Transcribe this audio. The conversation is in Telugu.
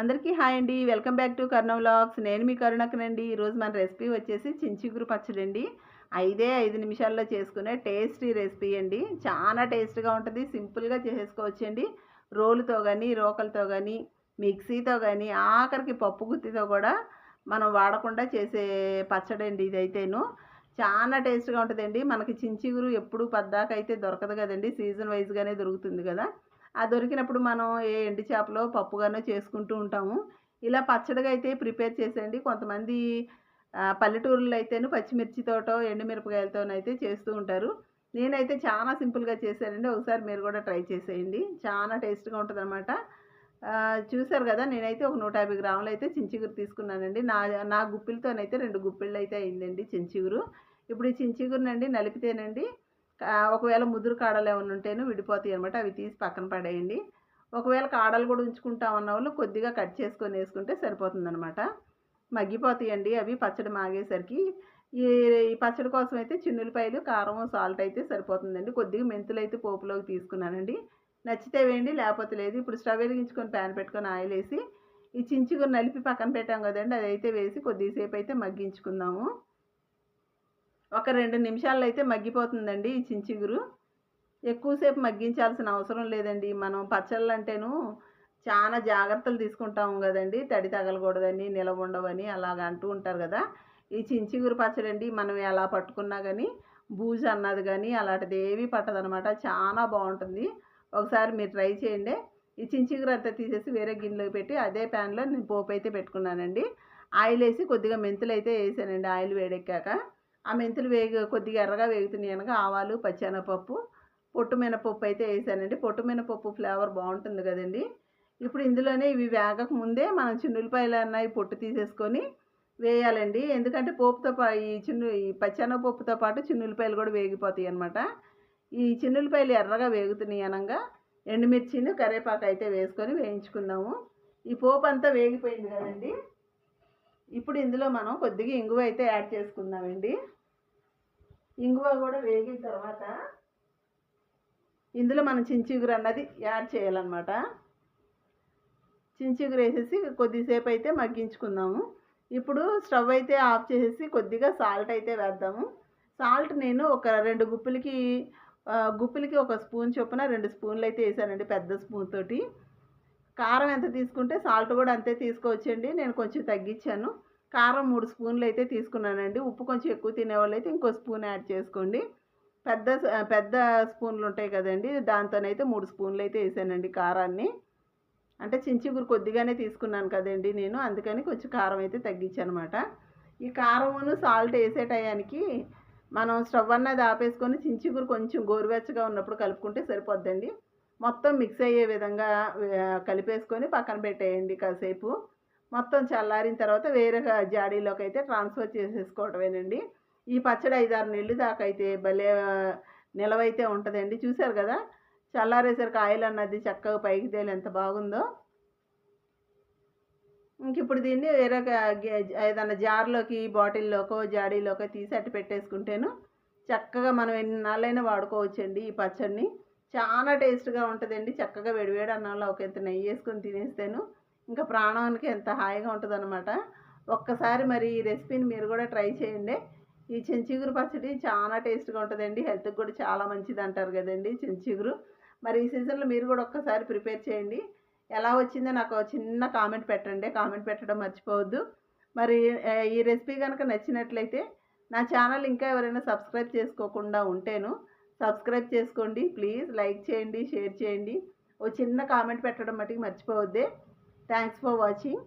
అందరికీ హాయ్ అండి. Welcome back to Karna vlogs. నేను మీ కరుణకనండి ఈరోజు మన రెసిపీ వచ్చేసి చించిగురు పచ్చడి అండి ఐదే ఐదు నిమిషాల్లో చేసుకునే టేస్టీ రెసిపీ అండి. చాలా టేస్ట్గా ఉంటుంది. సింపుల్గా చేసేసుకోవచ్చండి. రోలుతో కానీ రోకలతో కానీ మిక్సీతో కానీ ఆఖరికి పప్పు గుత్తితో కూడా మనం వాడకుండా చేసే పచ్చడి అండి ఇదైతేను. చాలా టేస్ట్గా ఉంటుందండి. మనకి చించిగురు ఎప్పుడు పద్దాకైతే అయితే దొరకదు కదండి. సీజన్ వైజ్గానే దొరుకుతుంది కదా. ఆ దొరికినప్పుడు మనం ఏ ఎండి చేపలో పప్పుగానో చేసుకుంటూ ఉంటాము. ఇలా పచ్చడిగా అయితే ప్రిపేర్ చేసేయండి. కొంతమంది పల్లెటూరులో అయితేను పచ్చిమిర్చితోటో ఎండుమిరపకాయలతోనైతే చేస్తూ ఉంటారు. నేనైతే చాలా సింపుల్గా చేశానండి. ఒకసారి మీరు కూడా ట్రై చేసేయండి. చాలా టేస్ట్గా ఉంటుందన్నమాట. చూశారు చూసారు కదా నేనైతే ఒక నూట యాభై గ్రాములు అయితే చించిగురు తీసుకున్నానండి. నా నా గుప్పిలతోనైతే రెండు గుప్పిళ్ళు అయితే అయిందండి చించిగురు. ఇప్పుడు ఈ చించిగురునండి నలిపితేనండి ఒకవేళ ముదురు కాడలు ఏమైనా ఉంటేనే విడిపోతాయి అనమాట అవి తీసి పక్కన పడేయండి. ఒకవేళ కాడలు కూడా ఉంచుకుంటామన్న వాళ్ళు కొద్దిగా కట్ చేసుకొని వేసుకుంటే సరిపోతుందనమాట మగ్గిపోతాయండి అవి పచ్చడి మాగేసరికి. ఈ ఈ పచ్చడి కోసం అయితే చిన్నులపాయలు కారం సాల్ట్ అయితే సరిపోతుందండి. కొద్దిగా మెంతులు అయితే పోపులోకి తీసుకున్నానండి. నచ్చితే వేయండి లేకపోతే లేదు. ఇప్పుడు స్టవ్ వెలిగించుకొని ప్యాన్ పెట్టుకొని ఆయిల్ వేసి ఈ చించుకొని నలిపి పక్కన పెట్టాం కదండి అదైతే వేసి కొద్దిసేపు అయితే మగ్గించుకుందాము. ఒక రెండు నిమిషాల్లో అయితే మగ్గిపోతుందండి ఈ చించిగురు. ఎక్కువసేపు మగ్గించాల్సిన అవసరం లేదండి. మనం పచ్చళ్ళు అంటేను చాలా జాగ్రత్తలు తీసుకుంటాము కదండి. తడి తగలకూడదని నిలవ ఉండవని అలాగ అంటూ ఉంటారు కదా. ఈ చించిగురు పచ్చడి అండి మనం ఎలా పట్టుకున్నా కానీ బూజు అన్నది కానీ అలాంటిది ఏమీ పట్టదనమాట. చాలా బాగుంటుంది. ఒకసారి మీరు ట్రై చేయండి. ఈ చించిగురు అంతా తీసేసి వేరే గిన్నెలోకి పెట్టి అదే ప్యాన్లో నేను పోపు అయితే పెట్టుకున్నానండి. ఆయిల్ వేసి కొద్దిగా మెంతులు అయితే వేసానండి. ఆయిల్ వేడెక్కాక. ఆ మెంతులు వేగి కొద్దిగా ఎర్రగా వేగుతున్నాయి అనగా ఆవాలు పచ్చెనపప్పు పొట్టు మినపప్పు అయితే వేసానండి. పొట్టు మినపప్పు ఫ్లేవర్ బాగుంటుంది కదండి. ఇప్పుడు ఇందులోనే ఇవి వేగక ముందే మనం చిన్నులపాయలు అన్నాయి పొట్టు తీసేసుకొని వేయాలండి. ఎందుకంటే పోపుతో పా ఈ చిన్ను ఈ పచ్చెనపప్పుతో పాటు చిన్నులపాయలు కూడా వేగిపోతాయి అనమాట ఈ చిన్నులపాయలు ఎర్రగా వేగుతున్నాయి అనగా ఎండుమిర్చిని కరివేపాకు అయితే వేసుకొని వేయించుకుందాము. ఈ పోపు అంతా వేగిపోయింది కదండి. ఇప్పుడు ఇందులో మనం కొద్దిగా ఇంగువ అయితే యాడ్ చేసుకుందామండి. ఇంగువ కూడా వేగిన తర్వాత ఇందులో మనం చించిగురు అన్నది యాడ్ చేయాలన్నమాట. చించిగురు వేసేసి కొద్దిసేపు అయితే మగ్గించుకుందాము. ఇప్పుడు స్టవ్ అయితే ఆఫ్ చేసేసి కొద్దిగా సాల్ట్ అయితే వేద్దాము. సాల్ట్ నేను ఒక రెండు గుప్పులకి గుప్పులకి ఒక స్పూన్ చొప్పున రెండు స్పూన్లు అయితే వేసానండి పెద్ద స్పూన్ తోటి. కారం ఎంత తీసుకుంటే సాల్ట్ కూడా అంతే తీసుకోవచ్చండి. నేను కొంచెం తగ్గించాను. కారం మూడు స్పూన్లు అయితే తీసుకున్నానండి. ఉప్పు కొంచెం ఎక్కువ తినేవాళ్ళు అయితే ఇంకో స్పూన్ యాడ్ చేసుకోండి. పెద్ద పెద్ద స్పూన్లు ఉంటాయి కదండి. దాంతోనైతే మూడు స్పూన్లు అయితే వేసానండి కారాన్ని. అంటే చించిగురు కొద్దిగానే తీసుకున్నాను కదండి నేను. అందుకని కొంచెం కారం అయితే తగ్గించానమాట. ఈ కారమును సాల్ట్ వేసే టయానికి మనం స్టవ్ అన్నది ఆపేసుకొని చించిగురు కొంచెం గోరువెచ్చగా ఉన్నప్పుడు కలుపుకుంటే సరిపోద్దండి. మొత్తం మిక్స్ అయ్యే విధంగా కలిపేసుకొని పక్కన పెట్టేయండి కాసేపు. మొత్తం చల్లారిన తర్వాత వేరే జాడీలోకి అయితే ట్రాన్స్ఫర్ చేసేసుకోవటమేనండి. ఈ పచ్చడి ఐదారు నెలలు దాకా అయితే భలే నిలవైతే ఉంటుందండి. చూసారు కదా? చల్లారేసరికి ఆయిల్ అన్నది చక్కగా పైకి తేలి ఎంత బాగుందో. ఇంక ఇప్పుడు దీన్ని వేరే ఏదైనా జార్లోకి బాటిల్లోకో జాడీలోకో తీసి అట్టు పెట్టేసుకుంటేను చక్కగా మనం ఎన్ని నాళ్ళైనా వాడుకోవచ్చండి ఈ పచ్చడిని. చాలా టేస్ట్గా ఉంటుందండి. చక్కగా వేడివేడి అన్నంలో ఒక ఎంత నెయ్యి వేసుకొని తినేస్తేను ఇంకా ప్రాణానికి ఎంత హాయిగా ఉంటుందన్నమాట. ఒక్కసారి మరి ఈ రెసిపీని మీరు కూడా ట్రై చేయండి. ఈ చెంచిగురు పచ్చడి చాలా టేస్ట్గా ఉంటుందండి. హెల్త్కి కూడా చాలా మంచిది అంటారు కదండి చెంచిగురు మరి ఈ సీజన్లో మీరు కూడా ఒక్కసారి ప్రిపేర్ చేయండి. ఎలా వచ్చిందో నాకు చిన్న కామెంట్ పెట్టండి. కామెంట్ పెట్టడం మర్చిపోవద్దు. మరి ఈ రెసిపీ కనుక నచ్చినట్లయితే నా ఛానల్ ఇంకా ఎవరైనా సబ్స్క్రైబ్ చేసుకోకుండా ఉంటేను సబ్స్క్రైబ్ చేసుకోండి ప్లీజ్ లైక్ చేయండి షేర్ చేయండి. ఓ చిన్న కామెంట్ పెట్టడం మటుకు మర్చిపోవద్దే. Thanks for watching